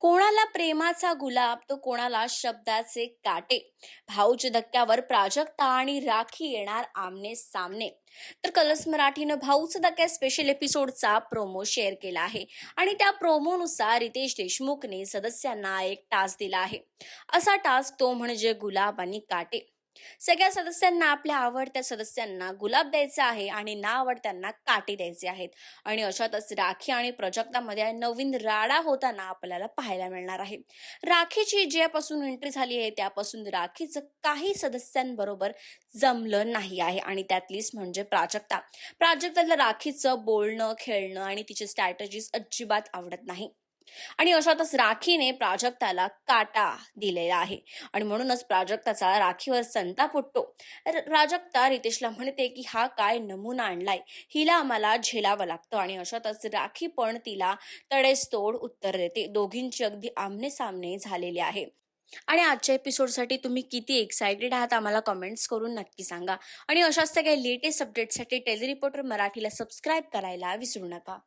कोणाला प्रेमाचा गुलाब तो कोणाला शब्दाचे काटे. भाऊच्या धक्क्यावर प्राजक्ता आणि राखी येणार आमने सामने. तर कलर्स मराठीनं भाऊचं धक्क्या स्पेशल एपिसोडचा प्रोमो शेअर केला आहे. आणि त्या प्रोमोनुसार रितेश देशमुखने सदस्यांना एक टास्क दिला आहे. असा टास्क तो म्हणजे गुलाब आणि काटे. सगळ्या सदस्यांना आपल्या आवडत्या सदस्यांना गुलाब द्यायचा आहे आणि ना आवडत्यांना काटे द्यायचे आहेत. आणि अशातच राखी आणि प्रजक्तामध्ये नवीन राडा होताना आपल्याला पाहायला मिळणार आहे. राखीची ज्यापासून एंट्री झाली आहे त्यापासून राखीचं काही सदस्यांबरोबर जमलं नाही आहे. आणि त्यातलीच म्हणजे प्राजक्ता. प्राजक्ताला राखीचं बोलणं खेळणं आणि तिची स्ट्रॅटजीज अजिबात आवडत नाही. आणि अशातच राखीने प्राजक्ताला काटा दिलेला आहे. आणि म्हणूनच प्राजक्ताचा राखीवर संताप उठतो. प्राजक्ता रितेशला म्हणते की हा काय नमुना आणलाय? हिला आम्हाला झेलावं लागतं. आणि अशातच राखी पण तिला तडेस्तोड उत्तर देते. दोघींची अगदी आमने सामने झालेले आहे. आणि आजच्या एपिसोडसाठी तुम्ही किती एक्सायटेड आहात आम्हाला कमेंट्स करून नक्की सांगा. आणि अशाच सगळ्या लेटेस्ट अपडेटसाठी टेली रिपोर्टर मराठीला सबस्क्राईब करायला विसरू नका.